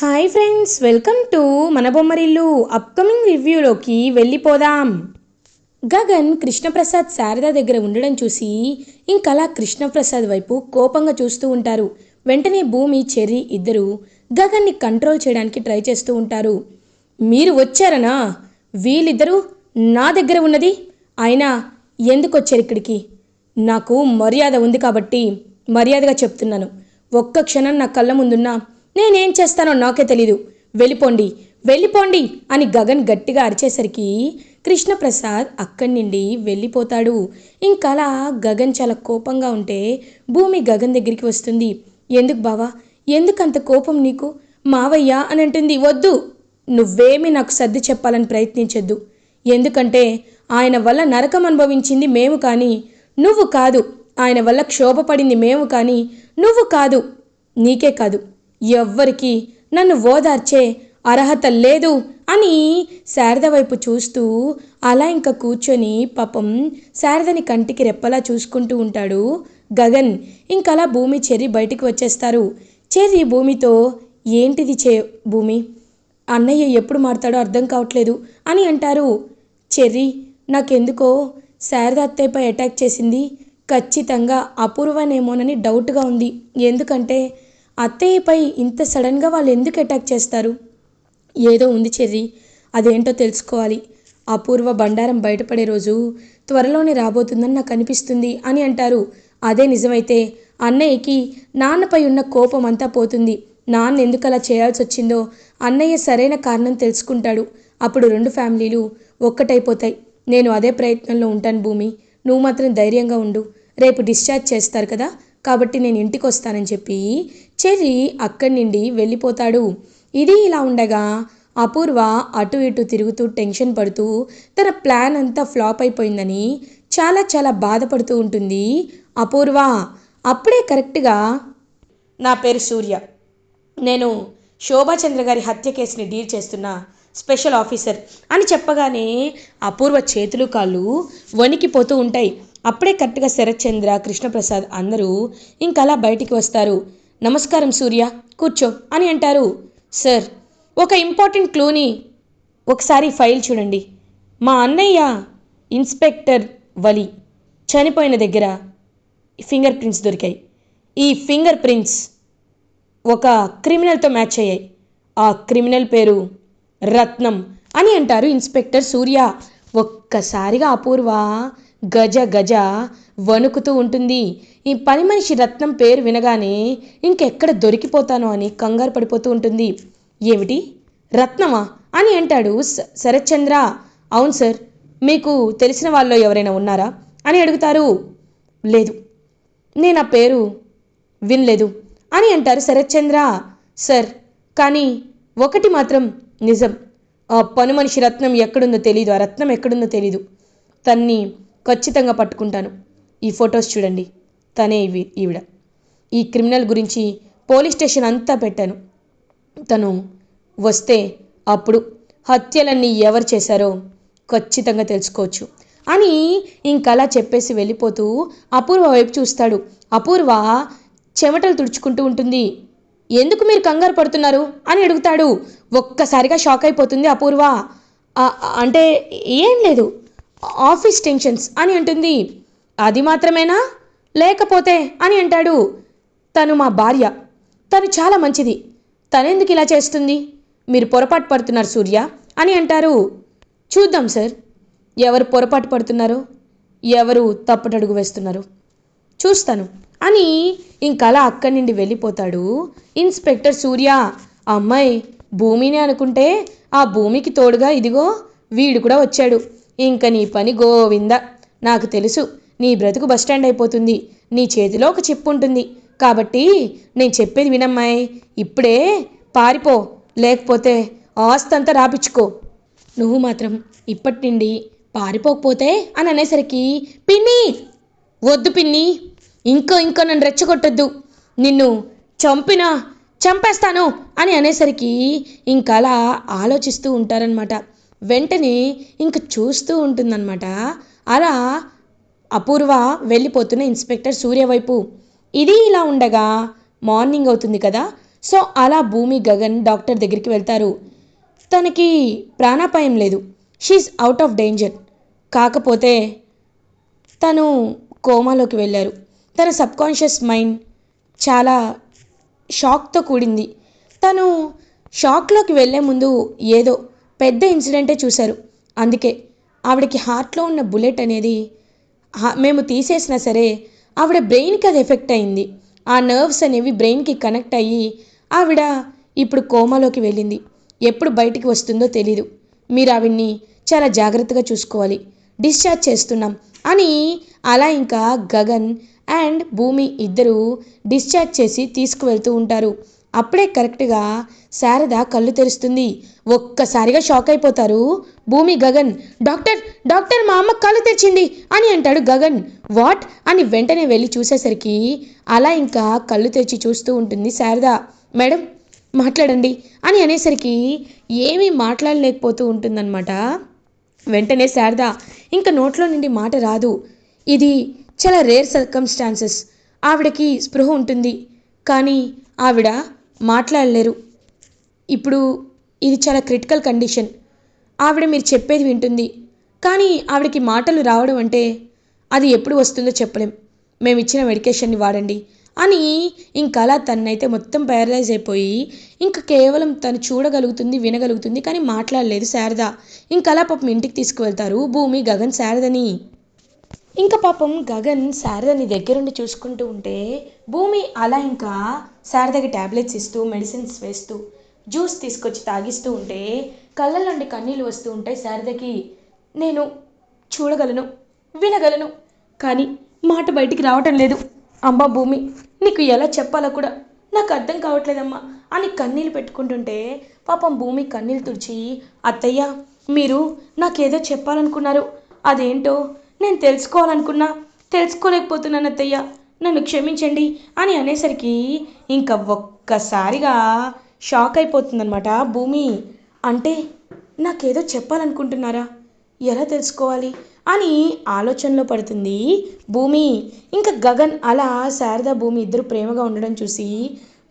Hi friends welcome to మన Bommarillu upcoming రివ్యూలోకి వెళ్ళిపోదాం. గగన్ కృష్ణప్రసాద్ శారద దగ్గర ఉండడం చూసి ఇంకలా కృష్ణప్రసాద్ వైపు కోపంగా చూస్తూ ఉంటారు. వెంటనే భూమి చెర్రి ఇద్దరు గగన్ని కంట్రోల్ చేయడానికి ట్రై చేస్తూ ఉంటారు. మీరు వచ్చారనా? వీళ్ళిద్దరూ నా దగ్గర ఉన్నది? అయినా ఎందుకు వచ్చారు ఇక్కడికి? నాకు మర్యాద ఉంది కాబట్టి మర్యాదగా చెప్తున్నాను. ఒక్క క్షణం నా కళ్ళ ముందున్నా నేనేం చేస్తానో నాకే తెలీదు. వెళ్ళిపోండి వెళ్ళిపోండి అని గగన్ గట్టిగా అరిచేసరికి కృష్ణప్రసాద్ అక్కడి నుండి వెళ్ళిపోతాడు. ఇంకలా గగన్ చాలా కోపంగా ఉంటే భూమి గగన్ దగ్గరికి వస్తుంది. ఎందుకు బావా? ఎందుకంత కోపం నీకు? మావయ్య అని అంటుంది. వద్దు నువ్వేమి నాకు సర్ది చెప్పాలని ప్రయత్నించొద్దు. ఎందుకంటే ఆయన వల్ల నరకం అనుభవించింది మేము కానీ నువ్వు కాదు. ఆయన వల్ల క్షోభపడింది మేము కానీ నువ్వు కాదు. నీకే కాదు. ఎవ్వరికి నన్ను ఓదార్చే అర్హత లేదు అని శారద వైపు చూస్తూ అలా ఇంకా కూర్చొని పాపం శారదని కంటికి రెప్పలా చూసుకుంటూ ఉంటాడు. గగన్ ఇంకలా భూమి చెర్రి బయటికి వచ్చేస్తారు. చెర్రి భూమితో ఏంటిది చే భూమి? అన్నయ్య ఎప్పుడు మారుతాడో అర్థం కావట్లేదు అని అంటారు. చెర్రీ నాకెందుకో శారద అత్తయ్యపై అటాక్ చేసింది. ఖచ్చితంగా అపూర్వనేమోనని డౌట్గా ఉంది. ఎందుకంటే అత్తయ్యపై ఇంత సడన్గా వాళ్ళు ఎందుకు అటాక్ చేస్తారు? ఏదో ఉంది చెర్రీ అదేంటో తెలుసుకోవాలి. అపూర్వ బండారం బయటపడే రోజు త్వరలోనే రాబోతుందని నాకు అనిపిస్తుంది అని అంటారు. అదే నిజమైతే అన్నయ్యకి నాన్నపై ఉన్న కోపం అంతా పోతుంది. నాన్న ఎందుకు అలా చేయాల్సి వచ్చిందో అన్నయ్య సరైన కారణం తెలుసుకుంటాడు. అప్పుడు రెండు ఫ్యామిలీలు ఒక్కటైపోతాయి. నేను అదే ప్రయత్నంలో ఉంటాను భూమి. నువ్వు మాత్రం ధైర్యంగా ఉండు. రేపు డిశ్చార్జ్ చేస్తారు కదా? కాబట్టి నేను ఇంటికి వస్తానని చెప్పి చెర్రీ అక్కడి నుండి వెళ్ళిపోతాడు. ఇది ఇలా ఉండగా అపూర్వ అటు ఇటు తిరుగుతూ టెన్షన్ పడుతూ తన ప్లాన్ అంతా ఫ్లాప్ అయిపోయిందని చాలా చాలా బాధపడుతూ ఉంటుంది అపూర్వ. అప్పుడే కరెక్ట్గా నా పేరు సూర్య. నేను శోభాచంద్ర గారి హత్య కేసుని డీల్ చేస్తున్న స్పెషల్ ఆఫీసర్ అని చెప్పగానే అపూర్వ చేతులు కాళ్ళు వణికిపోతూ ఉంటాయి. అప్పుడే కరెక్ట్గా శరత్చంద్ర కృష్ణప్రసాద్ అందరూ ఇంకలా బయటికి వస్తారు. నమస్కారం సూర్య కూర్చో అని అంటారు. సార్ ఒక ఇంపార్టెంట్ క్లూని ఒకసారి ఫైల్ చూడండి. మా అన్నయ్య ఇన్స్పెక్టర్ వలి చనిపోయిన దగ్గర ఫింగర్ ప్రింట్స్ దొరికాయి. ఈ ఫింగర్ ప్రింట్స్ ఒక క్రిమినల్తో మ్యాచ్ అయ్యాయి. ఆ క్రిమినల్ పేరు రత్నం అని అంటారు ఇన్స్పెక్టర్ సూర్య. ఒక్కసారిగా అపూర్వ గజ గజ వణుకుతూ ఉంటుంది. ఈ పని మనిషి రత్నం పేరు వినగానే ఇంకెక్కడ దొరికిపోతానో అని కంగారు పడిపోతూ ఉంటుంది. ఏమిటి? రత్నమా? అని అంటాడు స- శరత్చంద్ర. అవును సార్ మీకు తెలిసిన వాళ్ళు ఎవరైనా ఉన్నారా? అని అడుగుతారు. లేదు. నేను ఆ పేరు వినలేదు అని అంటారు శరత్చంద్ర. సార్ కానీ ఒకటి మాత్రం నిజం. ఆ పని మనిషి రత్నం ఎక్కడుందో తెలీదు ఆ రత్నం ఎక్కడుందో తెలీదు. తన్ని ఖచ్చితంగా పట్టుకుంటాను. ఈ ఫొటోస్ చూడండి. తనే ఇవి ఈవిడ. ఈ క్రిమినల్ గురించి పోలీస్ స్టేషన్ అంతా పెట్టాను. తను వస్తే అప్పుడు హత్యలన్నీ ఎవరు చేశారో ఖచ్చితంగా తెలుసుకోవచ్చు. అని ఇంకలా చెప్పేసి వెళ్ళిపోతూ అపూర్వ వైపు చూస్తాడు. అపూర్వ చెమటలు తుడుచుకుంటూ ఉంటుంది. ఎందుకు మీరు కంగారు పడుతున్నారు? అని అడుగుతాడు. ఒక్కసారిగా షాక్ అయిపోతుంది అపూర్వ. అంటే ఏం లేదు. ఆఫీస్ టెన్షన్స్ అని అంటుంది. అది మాత్రమేనా? లేకపోతే అని అంటాడు. తను మా భార్య. తను చాలా మంచిది. తనెందుకు ఇలా చేస్తుంది? మీరు పొరపాటు పడుతున్నారు సూర్య అని అంటారు. చూద్దాం సార్. ఎవరు పొరపాటు పడుతున్నారో? ఎవరు తప్పుటడుగు వేస్తున్నారు? చూస్తాను అని ఇంకలా అక్కడి నుండి వెళ్ళిపోతాడు ఇన్స్పెక్టర్ సూర్య. ఆ అమ్మాయి భూమిని అనుకుంటే ఆ భూమికి తోడుగా ఇదిగో వీడు కూడా వచ్చాడు. ఇంక నీ పని గోవింద. నాకు తెలుసు నీ బ్రతుకు బస్టాండ్ అయిపోతుంది. నీ చేతిలో ఒక చెప్పు ఉంటుంది. కాబట్టి నేను చెప్పేది వినమ్మాయి. ఇప్పుడే పారిపో లేకపోతే ఆస్తంతా రాపిచ్చుకో. నువ్వు మాత్రం ఇప్పటి నుండి పారిపోకపోతే అని అనేసరికి పిన్ని! వద్దు పిన్ని! ఇంకో ఇంకో నన్ను రెచ్చగొట్టొద్దు. నిన్ను చంపినా చంపేస్తాను అని అనేసరికి ఇంకలా ఆలోచిస్తూ ఉంటారనమాట వెంటనే ఇంక చూస్తూ ఉంటుందన్నమాట. అలా అపూర్వ వెళ్ళిపోతున్న ఇన్స్పెక్టర్ సూర్య వైపు. ఇది ఇలా ఉండగా మార్నింగ్ అవుతుంది కదా. సో అలా భూమి గగన్ డాక్టర్ దగ్గరికి వెళ్తారు. తనకి ప్రాణాపాయం లేదు. షీఈ్ అవుట్ ఆఫ్ డేంజర్ కాకపోతే తను కోమాలోకి వెళ్ళారు. తన సబ్కాన్షియస్ మైండ్ చాలా షాక్తో కూడింది. తను షాక్లోకి వెళ్ళే ముందు ఏదో పెద్ద ఇన్సిడెంటే చూశారు. అందుకే ఆవిడకి హార్ట్లో ఉన్న బుల్లెట్ అనేది మేము తీసేసినా సరే ఆవిడ బ్రెయిన్కి అది ఎఫెక్ట్ అయింది. ఆ నర్వ్స్ అనేవి బ్రెయిన్కి కనెక్ట్ అయ్యి ఆవిడ ఇప్పుడు కోమాలోకి వెళ్ళింది. ఎప్పుడు బయటికి వస్తుందో తెలీదు. మీరు ఆవిడ్ని చాలా జాగ్రత్తగా చూసుకోవాలి. డిశ్చార్జ్ చేస్తున్నాం అని అలా ఇంకా గగన్ అండ్ భూమి ఇద్దరు డిశ్చార్జ్ చేసి తీసుకువెళ్తూ ఉంటారు. అప్పుడే కరెక్ట్గా శారద కళ్ళు తెరుస్తుంది. ఒక్కసారిగా షాక్ అయిపోతారు. భూమి గగన్ డాక్టర్ డాక్టర్ మా అమ్మ కళ్ళు తెరిచింది అని అంటాడు గగన్. వాట్? అని వెంటనే వెళ్ళి చూసేసరికి అలా ఇంకా కళ్ళు తెరిచి చూస్తూ ఉంటుంది శారద. మేడం మాట్లాడండి అని అనేసరికి ఏమీ మాట్లాడలేకపోతూ ఉంటుందన్నమాట. వెంటనే శారద ఇంకా నోట్లో నుండి మాట రాదు. ఇది చాలా రేర్ సర్కమ్స్టాన్సెస్. ఆవిడకి స్పృహ ఉంటుంది. కానీ ఆవిడ మాట్లాడలేరు. ఇప్పుడు ఇది చాలా క్రిటికల్ కండిషన్ ఆవిడ మీరు చెప్పేది వింటుంది. కానీ ఆవిడకి మాటలు రావడం అంటే అది ఎప్పుడు వస్తుందో చెప్పలేం. మేము ఇచ్చిన మెడికేషన్ని వాడండి అని ఇంకలా తన్నైతే మొత్తం ప్యారలైజ్ అయిపోయి ఇంకా కేవలం తను చూడగలుగుతుంది వినగలుగుతుంది కానీ మాట్లాడలేదు శారద. ఇంకలా పాపం ఇంటికి తీసుకువెళ్తారు. భూమి గగన్ శారదని. ఇంకా పాపం గగన్ శారదని దగ్గరుండి చూసుకుంటూ ఉంటే భూమి అలా ఇంకా శారదకి ట్యాబ్లెట్స్ ఇస్తూ మెడిసిన్స్ వేస్తూ జ్యూస్ తీసుకొచ్చి తాగిస్తూ ఉంటే కళ్ళ నుండి కన్నీళ్ళు వస్తూ ఉంటాయి శారదకి నేను చూడగలను వినగలను. కానీ మాట బయటికి రావటం లేదు. అమ్మా భూమి నీకు ఎలా చెప్పాలో కూడా నాకు అర్థం కావట్లేదమ్మా అని కన్నీళ్ళు పెట్టుకుంటుంటే పాపం భూమి కన్నీళ్ళు తుడిచి అత్తయ్య మీరు నాకేదో చెప్పాలనుకున్నారు. అదేంటో నేను తెలుసుకోవాలనుకున్నా తెలుసుకోలేకపోతున్నాను అత్తయ్య నన్ను క్షమించండి అని అనేసరికి ఇంకా ఒక్కసారిగా షాక్ అయిపోతుందన్నమాట భూమి. అంటే నాకేదో చెప్పాలనుకుంటున్నారా? ఎలా తెలుసుకోవాలి అని ఆలోచనలో పడుతుంది భూమి. ఇంకా గగన్ అలా శారదా భూమి ఇద్దరు ప్రేమగా ఉండడం చూసి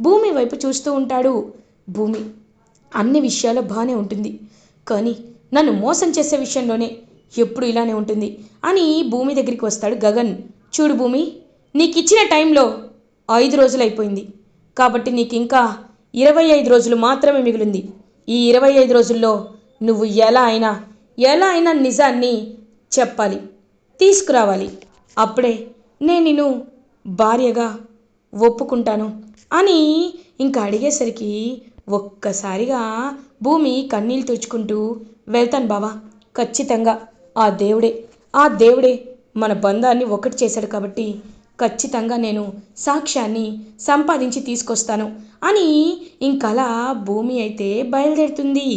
భూమి వైపు చూస్తూ ఉంటాడు. భూమి అన్ని విషయాలు బాగానే ఉంటుంది. కానీ నన్ను మోసం చేసే విషయంలోనే ఎప్పుడు ఇలానే ఉంటుంది అని భూమి దగ్గరికి వస్తాడు గగన్. చూడు భూమి నీకు ఇచ్చిన టైంలో ఐదు రోజులు అయిపోయింది. కాబట్టి నీకు ఇంకా ఇరవై ఐదు రోజులు మాత్రమే మిగిలింది. ఈ ఇరవై ఐదు రోజుల్లో నువ్వు ఎలా అయినా ఎలా అయినా నిజాన్ని చెప్పాలి తీసుకురావాలి. అప్పుడే నేను నిన్ను భార్యగా ఒప్పుకుంటాను అని ఇంకా అడిగేసరికి ఒక్కసారిగా భూమి కన్నీళ్ళు తుడుచుకుంటూ వెళ్తాను బావా ఖచ్చితంగా. ఆ దేవుడే ఆ దేవుడే మన బంధాన్ని ఒకటి చేశాడు కాబట్టి ఖచ్చితంగా నేను సాక్ష్యాన్ని సంపాదించి తీసుకొస్తాను అని ఇంకలా భూమి అయితే బయలుదేరుతుంది.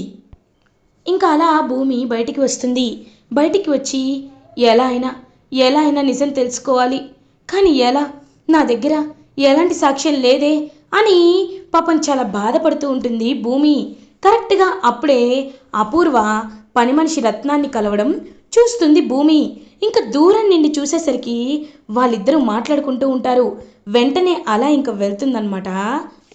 ఇంకా అలా భూమి బయటికి వస్తుంది. బయటికి వచ్చి ఎలా అయినా ఎలా అయినా నిజం తెలుసుకోవాలి. కానీ ఎలా? నా దగ్గర ఎలాంటి సాక్ష్యం లేదే అని పాపం చాలా బాధపడుతూ ఉంటుంది భూమి. కరెక్ట్గా అప్పుడే అపూర్వ పని మనిషి రత్నాన్ని కలవడం చూస్తుంది భూమి. ఇంకా దూరం నిండి చూసేసరికి వాళ్ళిద్దరూ మాట్లాడుకుంటూ ఉంటారు. వెంటనే అలా ఇంకా వెళ్తుందనమాట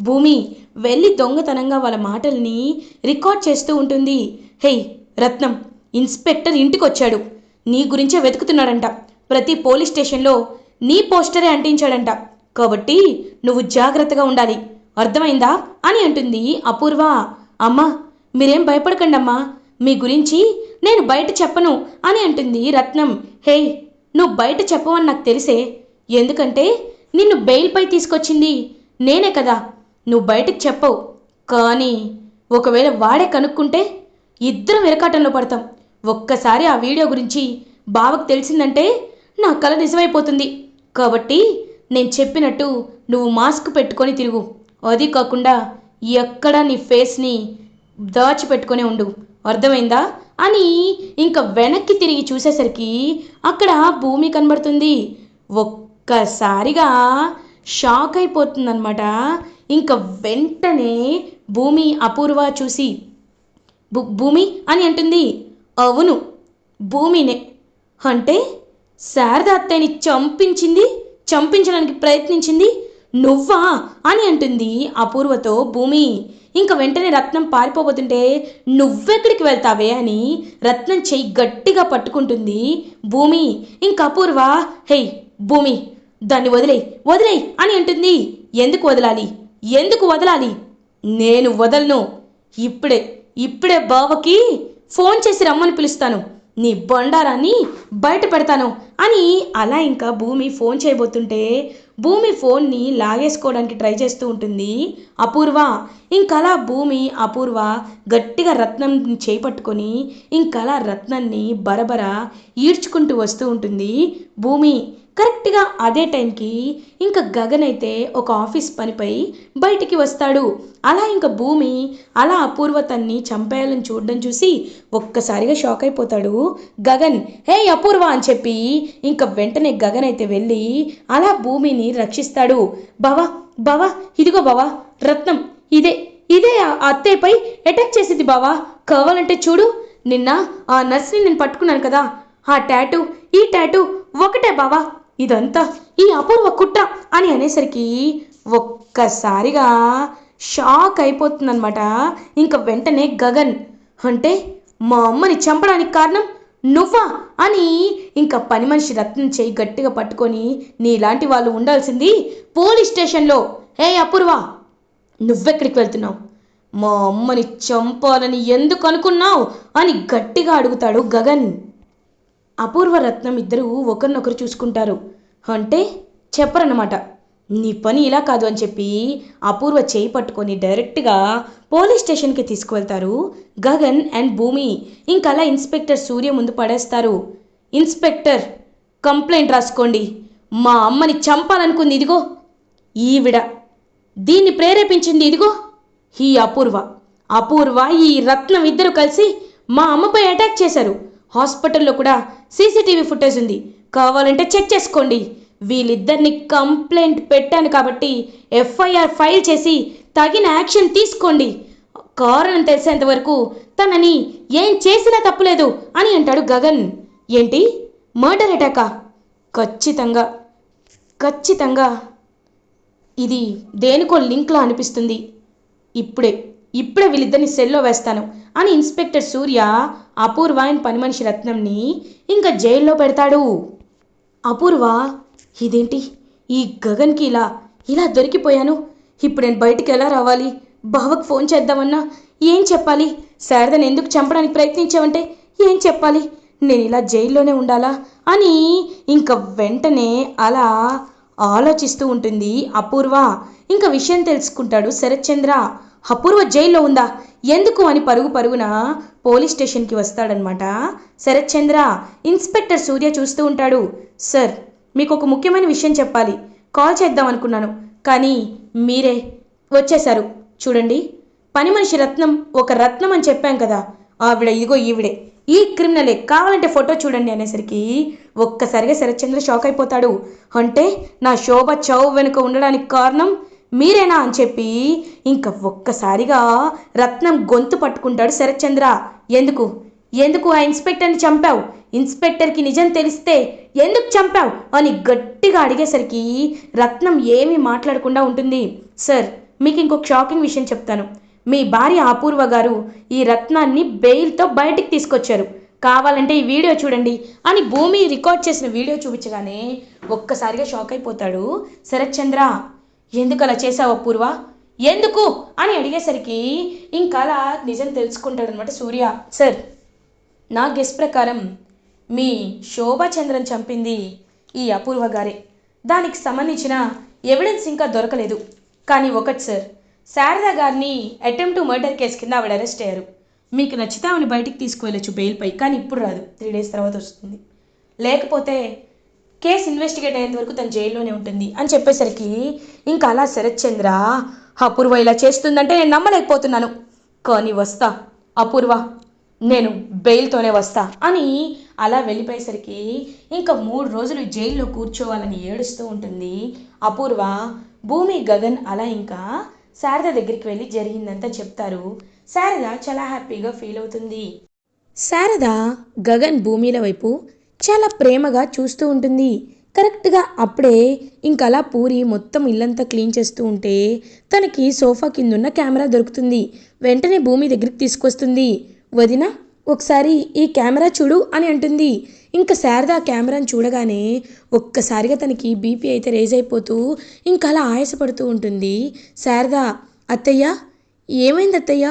భూమి వెళ్ళి దొంగతనంగా వాళ్ళ మాటల్ని రికార్డ్ చేస్తూ ఉంటుంది. హేయ్ రత్నం ఇన్స్పెక్టర్ ఇంటికొచ్చాడు. నీ గురించే వెతుకుతున్నాడంట. ప్రతి పోలీస్ స్టేషన్లో నీ పోస్టరే అంటించాడంట. కాబట్టి నువ్వు జాగ్రత్తగా ఉండాలి. అర్థమైందా? అని అంటుంది అపూర్వ. అమ్మా మీరేం భయపడకండమ్మా. మీ గురించి నేను బయట చెప్పను అని అంటుంది రత్నం. హే నువ్వు బయట చెప్పవని నాకు తెలిసే. ఎందుకంటే నిన్ను బెయిల్పై తీసుకొచ్చింది నేనే కదా. నువ్వు బయటకు చెప్పవు. కానీ ఒకవేళ వాడే కనుక్కుంటే ఇద్దరం ఇరకాటంలో పడతాం. ఒక్కసారి ఆ వీడియో గురించి బావకు తెలిసిందంటే నా కల నిజమైపోతుంది. కాబట్టి నేను చెప్పినట్టు నువ్వు మాస్క్ పెట్టుకొని తిరుగు. అది కాకుండా ఎక్కడ నీ ఫేస్ని దాచిపెట్టుకునే ఉండు. అర్థమైందా? అని ఇంకా వెనక్కి తిరిగి చూసేసరికి అక్కడ భూమి కనబడుతుంది. ఒక్కసారిగా షాక్ అయిపోతుందన్నమాట. ఇంకా వెంటనే భూమి అపూర్వ చూసి భూ- భూమి అని అంటుంది. అవును భూమినే. అంటే శారద అత్తయ్యని చంపించింది చంపించడానికి ప్రయత్నించింది నువ్వా అని అంటుంది అపూర్వతో భూమి. ఇంక వెంటనే రత్నం పారిపోబోతుంటే నువ్వెక్కడికి వెళ్తావే అని రత్నం చెయ్యి గట్టిగా పట్టుకుంటుంది భూమి. ఇంక అపూర్వ హే భూమి దాన్ని వదిలేయ్ వదిలేయ్ అని అంటుంది. ఎందుకు వదలాలి? ఎందుకు వదలాలి? నేను వదలను. ఇప్పుడే ఇప్పుడే బావకి ఫోన్ చేసి రమ్మని పిలుస్తాను. నీ బండారాన్ని బయట పెడతాను అని అలా ఇంకా భూమి ఫోన్ చేయబోతుంటే భూమి ఫోన్ని లాగేసుకోవడానికి ట్రై చేస్తూ ఉంటుంది అపూర్వ. ఇంకలా భూమి అపూర్వ గట్టిగా రత్నం చేపట్టుకొని ఇంకలా రత్నాన్ని బరబర ఈడ్చుకుంటూ వస్తూ ఉంటుంది. భూమి కరెక్ట్గా అదే టైంకి ఇంకా గగన్ అయితే ఒక ఆఫీస్ పనిపై బయటికి వస్తాడు. అలా ఇంకా భూమి అలా అపూర్వ తన్ని చంపేయాలని చూడడం చూసి ఒక్కసారిగా షాక్ అయిపోతాడు. గగన్ హే అపూర్వ అని చెప్పి ఇంకా వెంటనే గగన్ అయితే వెళ్ళి అలా భూమిని రక్షిస్తాడు. బావా బావా ఇదిగో బావా రత్నం ఇదే ఇదే అత్తయ్యపై అటాక్ చేసింది బావా. కావాలంటే చూడు నిన్న ఆ నర్స్ని నేను పట్టుకున్నాను కదా. ఆ టాటూ ఈ టాటూ ఒకటే బావా. ఇదంతా ఈ అపూర్వ కుట్ర అని అనేసరికి ఒక్కసారిగా షాక్ అయిపోతుందన్నమాట. ఇంకా వెంటనే గగన్ అంటే మా అమ్మని చంపడానికి కారణం నువ్వా? అని ఇంకా పని మనిషి రత్నం చేయి గట్టిగా పట్టుకొని నీలాంటి వాళ్ళు ఉండాల్సింది పోలీస్ స్టేషన్లో. హే అపూర్వ నువ్వెక్కడికి వెళ్తున్నావు? మా అమ్మని చంపాలని ఎందుకు అనుకున్నావు? అని గట్టిగా అడుగుతాడు గగన్. అపూర్వ రత్నం ఇద్దరూ ఒకరినొకరు చూసుకుంటారు. అంటే చెప్పరన్నమాట. నీ పని ఇలా కాదు అని చెప్పి అపూర్వ చేయి పట్టుకొని డైరెక్ట్గా పోలీస్ స్టేషన్కి తీసుకువెళ్తారు గగన్ అండ్ భూమి. ఇంకలా ఇన్స్పెక్టర్ సూర్య ముందు పడేస్తారు. ఇన్స్పెక్టర్ కంప్లైంట్ రాసుకోండి. మా అమ్మని చంపాలనుకుంది ఇదిగో. ఈవిడ. దీన్ని ప్రేరేపించింది ఇదిగో. ఈ అపూర్వ. అపూర్వ ఈ రత్నం ఇద్దరు కలిసి మా అమ్మపై అటాక్ చేశారు. హాస్పిటల్లో కూడా సీసీటీవీ ఫుటేజ్ ఉంది. కావాలంటే చెక్ చేసుకోండి. వీళ్ళిద్దరిని కంప్లైంట్ పెట్టాను కాబట్టి ఎఫ్ఐఆర్ ఫైల్ చేసి తగిన యాక్షన్ తీసుకోండి. కారణం తెలిసేంత వరకు తనని ఏం చేసినా తప్పులేదు అని అంటాడు గగన్. ఏంటి? మర్డర్ అటాకా? ఖచ్చితంగా. ఖచ్చితంగా. ఇది దేనికో లింక్లా అనిపిస్తుంది. ఇప్పుడే ఇప్పుడే వీళ్ళిద్దరిని సెల్లో వేస్తాను అని ఇన్స్పెక్టర్ సూర్య అపూర్వ అండ్ పని మనిషి రత్నంని ఇంకా జైల్లో పెడతాడు. అపూర్వ ఇదేంటి? ఈ గగన్కి ఇలా ఇలా దొరికిపోయాను. ఇప్పుడు నేను బయటికి ఎలా రావాలి? బావకు ఫోన్ చేద్దామన్నా ఏం చెప్పాలి? శారదను ఎందుకు చంపడానికి ప్రయత్నించావంటే ఏం చెప్పాలి? నేను ఇలా జైల్లోనే ఉండాలా? అని ఇంకా వెంటనే అలా ఆలోచిస్తూ ఉంటుంది అపూర్వ. ఇంకా విషయం తెలుసుకుంటాడు శరత్చంద్ర. అపూర్వ జైల్లో ఉందా? ఎందుకు అని పరుగు పరుగున పోలీస్ స్టేషన్కి వస్తాడనమాట శరత్చంద్ర ఇన్స్పెక్టర్ సూర్య చూస్తూ ఉంటాడు. సార్ మీకు ఒక ముఖ్యమైన విషయం చెప్పాలి. కాల్ చేద్దాం అనుకున్నాను. కానీ మీరే వచ్చేశారు చూడండి. పని మనిషి రత్నం ఒక రత్నం అని చెప్పాం కదా. ఆవిడ ఇదిగో ఈవిడే. ఈ క్రిమినలే కావాలంటే ఫోటో చూడండి అనేసరికి ఒక్కసారిగా శరత్చంద్ర షాక్ అయిపోతాడు. అంటే నా శోభ చౌ వెనుక ఉండడానికి కారణం మీరేనా అని చెప్పి ఇంకా ఒక్కసారిగా రత్నం గొంతు పట్టుకుంటాడు శరత్చంద్ర. ఎందుకు? ఎందుకు ఆ ఇన్స్పెక్టర్ని చంపావు? ఇన్స్పెక్టర్కి నిజం తెలిస్తే ఎందుకు చంపావు? అని గట్టిగా అడిగేసరికి రత్నం ఏమీ మాట్లాడకుండా ఉంటుంది. సార్ మీకు ఇంకొక షాకింగ్ విషయం చెప్తాను. మీ భార్య అపూర్వ గారు ఈ రత్నాన్ని బెయిల్తో బయటికి తీసుకొచ్చారు. కావాలంటే ఈ వీడియో చూడండి అని భూమి రికార్డ్ చేసిన వీడియో చూపించగానే ఒక్కసారిగా షాక్ అయిపోతాడు శరత్చంద్ర. ఎందుకు అలా చేసావో అపూర్వ ఎందుకు? అని అడిగేసరికి ఇంకా అలా నిజం తెలుసుకుంటాడనమాట సూర్య. సార్ నా గెస్ ప్రకారం మీ శోభాచంద్రన్ చంపింది ఈ అపూర్వ గారే. దానికి సంబంధించిన ఎవిడెన్స్ ఇంకా దొరకలేదు. కానీ ఒకటి సార్ శారదా గారిని అటెంప్ట్ టు మర్డర్ కేసు కింద ఆవిడ అరెస్ట్ అయ్యారు. మీకు నచ్చితే ఆవిడ బయటికి తీసుకువెళ్ళచ్చు బెయిల్పై కానీ ఇప్పుడు రాదు. త్రీ డేస్ తర్వాత వస్తుంది. లేకపోతే కేసు ఇన్వెస్టిగేట్ అయ్యేంత వరకు తను జైల్లోనే ఉంటుంది అని చెప్పేసరికి ఇంకా అలా శరత్ చంద్ర అపూర్వ ఇలా చేస్తుందంటే నేను నమ్మలేకపోతున్నాను. కానీ వస్తా అపూర్వ నేను బెయిల్తోనే వస్తా. అని అలా వెళ్ళిపోయేసరికి ఇంకా మూడు రోజులు జైల్లో కూర్చోవాలని ఏడుస్తూ ఉంటుంది. అపూర్వ భూమి గగన్ అలా ఇంకా శారద దగ్గరికి వెళ్ళి జరిగిందంతా చెప్తారు. శారద చాలా హ్యాపీగా ఫీల్ అవుతుంది. శారద గగన్ భూమిల వైపు చాలా ప్రేమగా చూస్తూ ఉంటుంది. కరెక్ట్గా అప్పుడే ఇంకలా పూరి మొత్తం ఇల్లంతా క్లీన్ చేస్తూ ఉంటే తనకి సోఫా కిందున్న కెమెరా దొరుకుతుంది. వెంటనే భూమి దగ్గరికి తీసుకొస్తుంది. వదిన ఒకసారి ఈ కెమెరా చూడు అని అంటుంది. ఇంకా శారద ఆ కెమెరాని చూడగానే ఒక్కసారిగా తనకి బీపీ అయితే రేజ్ అయిపోతూ ఇంకా అలా ఆయాసపడుతూ ఉంటుంది. శారద అత్తయ్య ఏమైంది అత్తయ్య?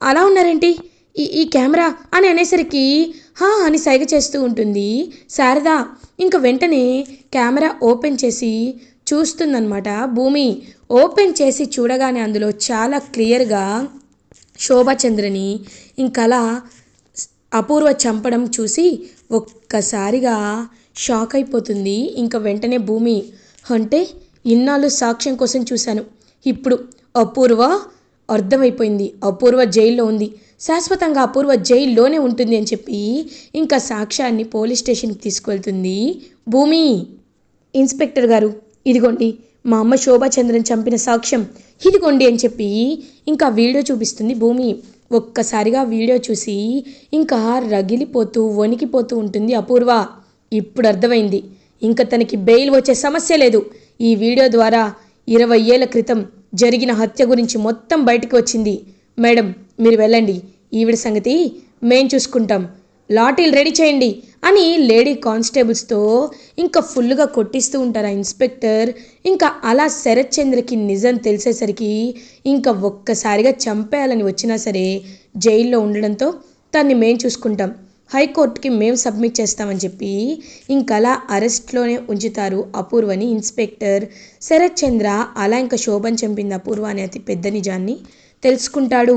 అలా ఉన్నారేంటి? ఈ ఈ కెమెరా అని అనేసరికి హా అని సైగ చేస్తూ ఉంటుంది. శారదా ఇంక వెంటనే కెమెరా ఓపెన్ చేసి చూస్తుందన్నమాట. భూమి ఓపెన్ చేసి చూడగానే అందులో చాలా క్లియర్గా శోభాచంద్రని ఇంకలా అపూర్వ చంపడం చూసి ఒక్కసారిగా షాక్ అయిపోతుంది. ఇంకా వెంటనే భూమి అంటే ఇన్నాళ్ళు సాక్ష్యం కోసం చూశాను. ఇప్పుడు అపూర్వ అర్థమైపోయింది. అపూర్వ జైల్లో ఉంది. శాశ్వతంగా అపూర్వ జైల్లోనే ఉంటుంది అని చెప్పి ఇంకా సాక్ష్యాన్ని పోలీస్ స్టేషన్కి తీసుకువెళ్తుంది భూమి ఇన్స్పెక్టర్ గారు ఇదిగోండి మా అమ్మ శోభాచంద్రన్ చంపిన సాక్ష్యం. ఇదిగోండి అని చెప్పి ఇంకా వీడియో చూపిస్తుంది భూమి. ఒక్కసారిగా వీడియో చూసి ఇంకా రగిలిపోతూ వణికిపోతూ ఉంటుంది అపూర్వ. ఇప్పుడు అర్థమైంది. ఇంకా తనకి బెయిల్ వచ్చే సమస్య లేదు. ఈ వీడియో ద్వారా ఇరవై ఏళ్ళ క్రితం జరిగిన హత్య గురించి మొత్తం బయటకు వచ్చింది. మేడం మీరు వెళ్ళండి. ఈవిడ సంగతి మేం చూసుకుంటాం. లాటీలు రెడీ చేయండి అని లేడీ కానిస్టేబుల్స్తో ఇంకా ఫుల్గా కొట్టిస్తూ ఉంటారు ఆ ఇన్స్పెక్టర్. ఇంకా అలా శరత్ చంద్రకి నిజం తెలిసేసరికి ఇంకా ఒక్కసారిగా చంపేయాలని వచ్చినా సరే జైల్లో ఉండడంతో తన్ని మేం చూసుకుంటాం. హైకోర్టుకి మేము సబ్మిట్ చేస్తామని చెప్పి ఇంకలా అరెస్ట్లోనే ఉంచుతారు అపూర్వని ఇన్స్పెక్టర్. శరత్ చంద్ర అలా ఇంకా శోభన్ చంపింది అపూర్వ అనే అతి పెద్ద నిజాన్ని తెలుసుకుంటాడు.